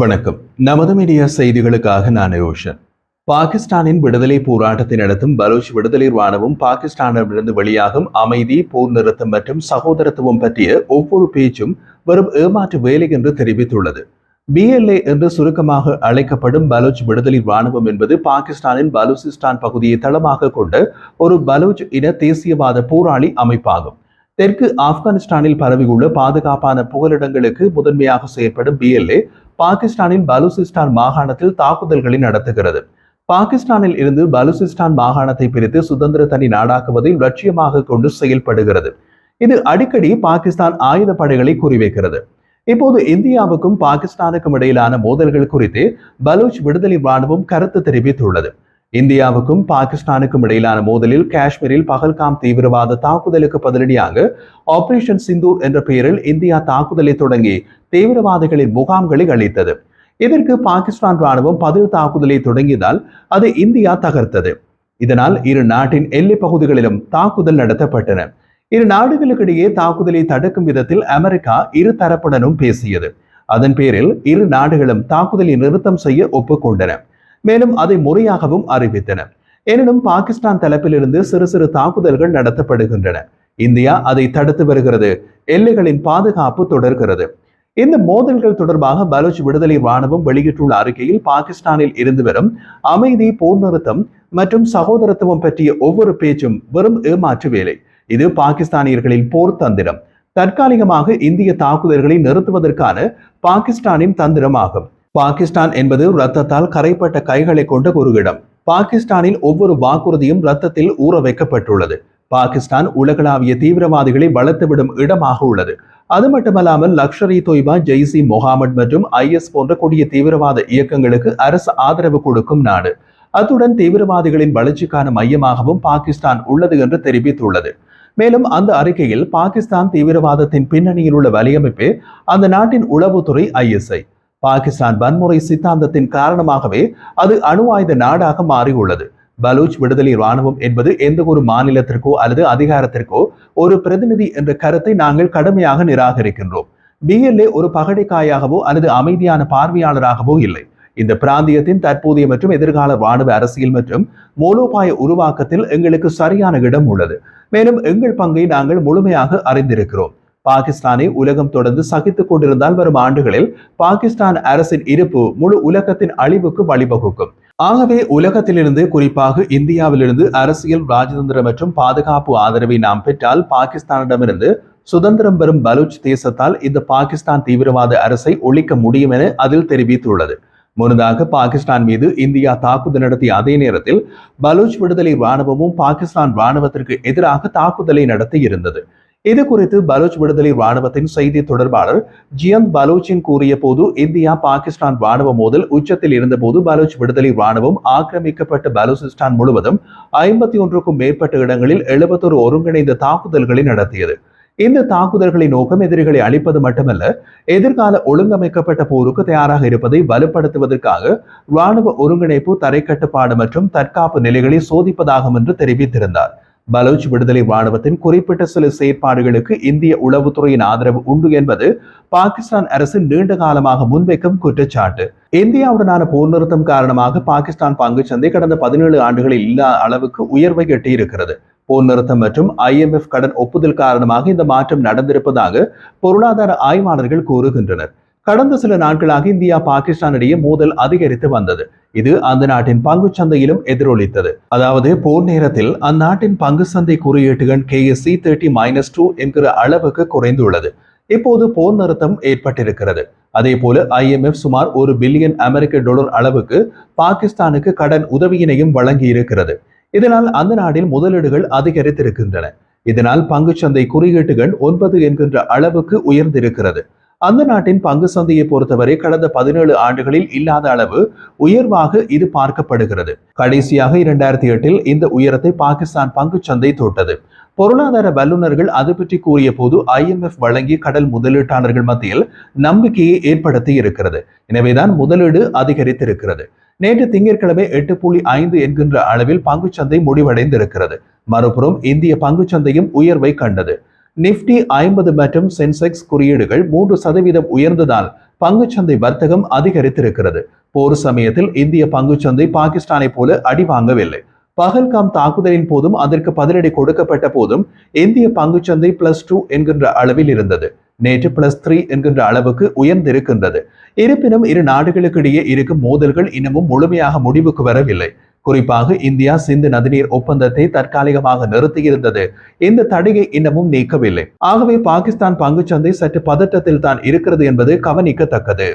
வணக்கம். நமது மீடியா செய்திகளுக்காக நான் ரோஷன். பாகிஸ்தானின் விடுதலை போராட்டத்தை நடத்தும் பலூச் விடுதலை ராணுவம் பாகிஸ்தானிடமிருந்து வெளியாகும் அமைதி போர் நிறுத்தம் மற்றும் சகோதரத்துவம் பற்றிய ஒவ்வொரு பேச்சும் வரும் ஏமாற்று வேலை என்று தெரிவித்துள்ளது. பிஎல்ஏ என்று சுருக்கமாக அழைக்கப்படும் பலூச் விடுதலை ராணுவம் என்பது பாகிஸ்தானின் பலூசிஸ்தான் பகுதியை தளமாக கொண்ட ஒரு பலூச் இன தேசியவாத போராளி அமைப்பாகும். தெற்கு ஆப்கானிஸ்தானில் பரவியுள்ள பாதுகாப்பான புகலிடங்களுக்கு முதன்மையாக செயற்படும் பிஎல்ஏ பாகிஸ்தானின் பலூசிஸ்தான் மாகாணத்தில் தாக்குதல்களை நடத்துகிறது. பாகிஸ்தானில் இருந்து பலூசிஸ்தான் மாகாணத்தை பிரித்து சுதந்திர தனி நாடாக்குவதை லட்சியமாக கொண்டு செயல்படுகிறது. இது அடிக்கடி பாகிஸ்தான் ஆயுத படைகளை குறிவைக்கிறது. இப்போது இந்தியாவுக்கும் பாகிஸ்தானுக்கும் இடையிலான மோதல்கள் குறித்து பலூச் விடுதலை ராணுவம் கருத்து தெரிவித்துள்ளது. இந்தியாவுக்கும் பாகிஸ்தானுக்கும் இடையிலான மோதலில் காஷ்மீரில் பகல்காம் தீவிரவாத தாக்குதலுக்கு பதிலடியாக ஆபரேஷன் சிந்தூர் என்ற பெயரில் இந்தியா தாக்குதலை தொடங்கி தீவிரவாதிகளின் முகாம்களை அளித்தது இதற்கு பாகிஸ்தான் ராணுவம் பதில் தாக்குதலை தொடங்கியதால் அதை இந்தியா தகர்த்தது. இதனால் இரு நாட்டின் எல்லை பகுதிகளிலும் தாக்குதல் நடத்தப்பட்டன. இரு நாடுகளுக்கிடையே தாக்குதலை தடுக்கும் விதத்தில் அமெரிக்கா இரு தரப்புடனும் பேசியது. அதன் பேரில் இரு நாடுகளும் தாக்குதலை நிறுத்தம் செய்ய ஒப்புக்கொண்டன. மேலும் அதை முறையாகவும் அறிவித்தன. எனினும் பாகிஸ்தான் தரப்பிலிருந்து சிறு சிறு தாக்குதல்கள் நடத்தப்படுகின்றன. இந்தியா அதை தடுத்து வருகிறது. எல்லைகளின் பாதுகாப்பு தொடர்கிறது. இந்த மோதல்கள் தொடர்பாக பலூச் விடுதலை ராணுவம் வெளியிட்டுள்ள அறிக்கையில் பாகிஸ்தானில் இருந்து வரும் அமைதி போர் நிறுத்தம் மற்றும் சகோதரத்துவம் பற்றிய ஒவ்வொரு பேச்சும் வெறும் ஏமாற்று வேலை. இது பாகிஸ்தானியர்களின் போர் தந்திரம். தற்காலிகமாக இந்திய தாக்குதல்களை நிறுத்துவதற்கான பாகிஸ்தானின் தந்திரமாகும். பாகிஸ்தான் என்பது ரத்தத்தால் கரைப்பட்ட கைகளை கொண்ட ஒரு இடம். பாகிஸ்தானில் ஒவ்வொரு வாக்குறுதியும் ரத்தத்தில் ஊற வைக்கப்பட்டுள்ளது. பாகிஸ்தான் உலகளாவிய தீவிரவாதிகளை வளர்த்துவிடும் இடமாக உள்ளது. அது மட்டுமல்லாமல் லக்ஷர் இ தொய்பா ஜெய்சி முகாமட் மற்றும் ஐஎஸ் போன்ற கொடிய தீவிரவாத இயக்கங்களுக்கு அரசு ஆதரவு கொடுக்கும் நாடு. அத்துடன் தீவிரவாதிகளின் வளர்ச்சிக்கான மையமாகவும் பாகிஸ்தான் உள்ளது என்று தெரிவித்துள்ளது. மேலும் அந்த அறிக்கையில் பாகிஸ்தான் தீவிரவாதத்தின் பின்னணியில் உள்ள வலையமைப்பு அந்த நாட்டின் உளவுத்துறை ஐஎஸ்ஐ. பாகிஸ்தான் வன்முறை சித்தாந்தத்தின் காரணமாகவே அது அணு ஆயுத நாடாக மாறியுள்ளது. பலூச் விடுதலை இராணுவம் என்பது எந்த ஒரு மாநிலத்திற்கோ அல்லது அதிகாரத்திற்கோ ஒரு பிரதிநிதி என்ற கருத்தை நாங்கள் கடுமையாக நிராகரிக்கின்றோம். பிஎல்ஏ ஒரு பகடைக்காயாகவோ அல்லது அமைதியான பார்வையாளராகவோ இல்லை. இந்த பிராந்தியத்தின் தற்போதைய மற்றும் எதிர்கால ராணுவ அரசியல் மற்றும் மூலோபாய உருவாக்கத்தில் எங்களுக்கு சரியான இடம் உள்ளது. மேலும் எங்கள் பங்கை நாங்கள் முழுமையாக அறிந்திருக்கிறோம். பாகிஸ்தானை உலகம் தொடர்ந்து சகித்துக் கொண்டிருந்தால் வரும் ஆண்டுகளில் பாகிஸ்தான் அரசின் இருப்பு முழு உலகத்தின் அழிவுக்கு வழிவகுக்கும். ஆகவே உலகத்திலிருந்து குறிப்பாக இந்தியாவிலிருந்து அரசியல் ராஜதந்திர மற்றும் பாதுகாப்பு ஆதரவை நாம் பெற்றால் பாகிஸ்தானிடமிருந்து சுதந்திரம் பெறும் பலூச் தேசத்தால் இந்த பாகிஸ்தான் தீவிரவாத அரசை ஒழிக்க முடியும் என அதில் தெரிவித்துள்ளது. முன்னதாக பாகிஸ்தான் மீது இந்தியா தாக்குதல் நடத்திய அதே நேரத்தில் பலூச் விடுதலை ராணுவமும் பாகிஸ்தான் ராணுவத்திற்கு எதிராக தாக்குதலை நடத்தி இருந்தது இது குறித்து பலூச் விடுதலை ராணுவத்தின் செய்தி தொடர்பாளர் ஜியந்த் பலூச்சின் கூறிய போது இந்தியா பாகிஸ்தான் ராணுவ மோதல் உச்சத்தில் இருந்தபோது பலூச் விடுதலை ராணுவம் ஆக்கிரமிக்கப்பட்ட பலூசிஸ்தான் முழுவதும் ஐம்பத்தி ஒன்றுக்கும் மேற்பட்ட இடங்களில் எழுபத்தொரு ஒருங்கிணைந்த தாக்குதல்களை நடத்தியது. இந்த தாக்குதல்களின் நோக்கம் எதிரிகளை அழிப்பது மட்டுமல்ல எதிர்கால ஒழுங்கமைக்கப்பட்ட போருக்கு தயாராக இருப்பதை வலுப்படுத்துவதற்காக ராணுவ ஒருங்கிணைப்பு தரைக்கட்டுப்பாடு மற்றும் தற்காப்பு நிலைகளை சோதிப்பதாகும் என்று தெரிவித்திருந்தார். பலூச் விடுதலை ராணுவத்தின் குறிப்பிட்ட சில செயற்பாடுகளுக்கு இந்திய உளவுத்துறையின் ஆதரவு உண்டு என்பது பாகிஸ்தான் அரசு நீண்ட காலமாக முன்வைக்கும் குற்றச்சாட்டு. இந்தியாவுடனான போர் நிறுத்தம் காரணமாக பாகிஸ்தான் பங்குச்சந்தை கடந்த பதினேழு ஆண்டுகளில் இல்லாத அளவுக்கு உயர்வை எட்டியிருக்கிறது. போர் நிறுத்தம் மற்றும் ஐஎம்எஃப் கடன் ஒப்புதல் காரணமாக இந்த மாற்றம் நடந்திருப்பதாக பொருளாதார ஆய்வாளர்கள் கூறுகின்றனர். கடந்த சில நாட்களாக இந்தியா பாகிஸ்தான் இடையே மோதல் அதிகரித்து வந்தது. இது அந்த நாட்டின் பங்கு சந்தையிலும் எதிரொலித்தது. அதாவது போர் நேரத்தில் அந்நாட்டின் பங்கு சந்தை குறியீட்டுகள் K S C thirty minus two என்கிற அளவுக்கு குறைந்துள்ளது. இப்போது போர் நிறுத்தம் ஏற்பட்டிருக்கிறது. அதே போல ஐஎம்எஃப் சுமார் ஒரு பில்லியன் அமெரிக்க டாலர் அளவுக்கு பாகிஸ்தானுக்கு கடன் உதவியினையும் வழங்கி இருக்கிறது இதனால் அந்த நாட்டில் முதலீடுகள் அதிகரித்திருக்கின்றன. இதனால் பங்குச்சந்தை குறியீட்டுகள் ஒன்பது என்கின்ற அளவுக்கு உயர்ந்திருக்கிறது. அந்த நாட்டின் பங்கு சந்தையை பொறுத்தவரை கடந்த பதினேழு ஆண்டுகளில் இல்லாத அளவு உயர்வாக இது பார்க்கப்படுகிறது. கடைசியாக இரண்டாயிரத்தி எட்டில் இந்த உயரத்தை பாகிஸ்தான் பங்கு சந்தை தொட்டது. பொருளாதார வல்லுநர்கள் அது பற்றி கூறிய போது ஐஎம்எஃப் வழங்கிய கடல் முதலீட்டாளர்கள் மத்தியில் நம்பிக்கையை ஏற்படுத்தி இருக்கிறது. எனவேதான் முதலீடு அதிகரித்திருக்கிறது. நேற்று திங்கட்கிழமை எட்டு புள்ளி ஐந்து என்கின்ற அளவில் பங்குச்சந்தை முடிவடைந்திருக்கிறது. மறுபுறம் இந்திய பங்குச்சந்தையும் உயர்வை கண்டது. நிப்டி ஐம்பது மற்றும் சென்செக்ஸ் குறியீடுகள் மூன்று சதவீதம் உயர்ந்ததால் பங்குச்சந்தை வர்த்தகம் அதிகரித்திருக்கிறது. போர் சமயத்தில் இந்திய பங்குச்சந்தை பாகிஸ்தானை போல அடி வாங்கவில்லை பகல்காம் தாக்குதலின் போதும் அதற்கு பதிலடி கொடுக்கப்பட்ட போதும் இந்திய பங்குச்சந்தை பிளஸ் டூ என்கின்ற அளவில் இருந்தது. நேற்று பிளஸ் த்ரீ என்கின்ற அளவுக்கு உயர்ந்திருக்கின்றது. இருப்பினும் இரு நாடுகளுக்கிடையே இருக்கும் மோதல்கள் இன்னமும் முழுமையாக முடிவுக்கு வரவில்லை. குறிப்பாக இந்தியா சிந்து நதிநீர் ஒப்பந்தத்தை தற்காலிகமாக நிறுத்தியிருந்தது. இந்த தடையை இன்னமும் நீக்கவில்லை. ஆகவே பாகிஸ்தான் பங்குச்சந்தை சற்று பதட்டத்தில் தான் இருக்கிறது என்பது கவனிக்கத்தக்கது.